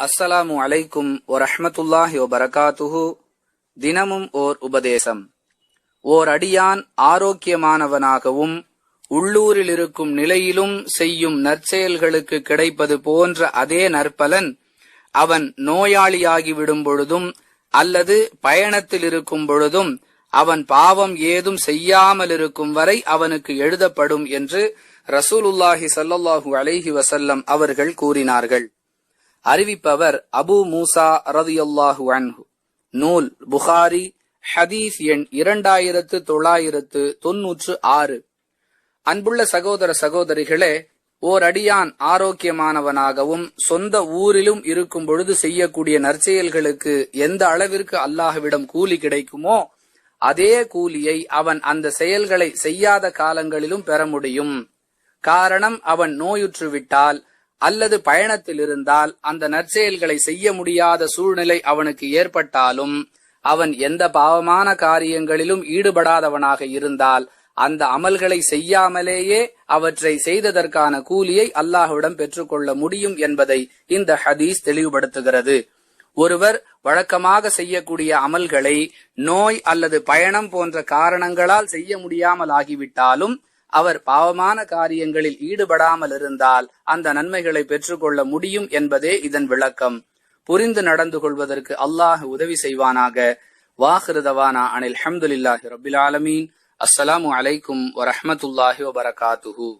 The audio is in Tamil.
அஸ்ஸலாமு அலைக்கும் வரஹ்மத்துல்லாஹி வபரகாத்துஹு. தினமும் ஓர் உபதேசம். ஓர் அடியான் ஆரோக்கியமானவனாகவும் உள்ளூரில் இருக்கும் நிலையிலும் செய்யும் நற்செயல்களுக்கு கிடைப்பது போன்ற அதே நற்பலன் அவன் நோயாளியாகி விடும் பொழுதும் அல்லது பயணத்தில் இருக்கும் பொழுதும் அவன் பாவம் ஏதும் செய்யாமல் இருக்கும் வரை அவனுக்கு எழுதப்படும் என்று ரசூலுல்லாஹி சல்லாஹூ அலைஹி வசல்லம் அவர்கள் கூறினார்கள். அறிவிப்பவர் அபு மூசா ரதியுல்லாஹு அன்ஹு. நூல் புகாரி ஹதீஸ் எண் இரண்டாயிரத்து தொள்ளாயிரத்து தொன்னூற்று ஆறு. அன்புள்ள சகோதர சகோதரிகளே ஓர் அடியான் ஆரோக்கியமானவனாகவும் சொந்த ஊரிலும் இருக்கும் பொழுது செய்யக்கூடிய நற்செயல்களுக்கு எந்த அளவிற்கு அல்லாஹ்விடம் கூலி கிடைக்குமோ அதே கூலியை அவன் அந்த செயல்களை செய்யாத காலங்களிலும் பெற முடியும். காரணம் அவன் நோயுற்று விட்டால் அல்லது பயணத்தில் இருந்தால் அந்த நற்செயல்களை செய்ய முடியாத சூழ்நிலை அவனுக்கு ஏற்பட்டாலும் அவன் எந்த பாவமான காரியங்களிலும் ஈடுபடாதவனாக இருந்தால் அந்த அமல்களை செய்யாமலேயே அவற்றை செய்ததற்கான கூலியை அல்லாஹ்விடம் பெற்றுக்கொள்ள முடியும் என்பதை இந்த ஹதீஸ் தெளிவுபடுத்துகிறது. ஒருவர் வழக்கமாக செய்யக்கூடிய அமல்களை நோய் அல்லது பயணம் போன்ற காரணங்களால் செய்ய முடியாமல் ஆகிவிட்டாலும் அவர் பாவமான காரியங்களில் ஈடுபடாமல் இருந்தால் அந்த நன்மைகளை பெற்றுக்கொள்ள முடியும் என்பதே இதன் விளக்கம். புரிந்து நடந்து கொள்வதற்கு அல்லாஹ் உதவி செய்வானாக. வாஹிருதவானா அனில் ஹம்துலில்லாஹி ரபில் ஆலமீன். அஸ்ஸலாமு அலைக்கும் வரஹமத்துல்லாஹி வபரகாத்துஹூ.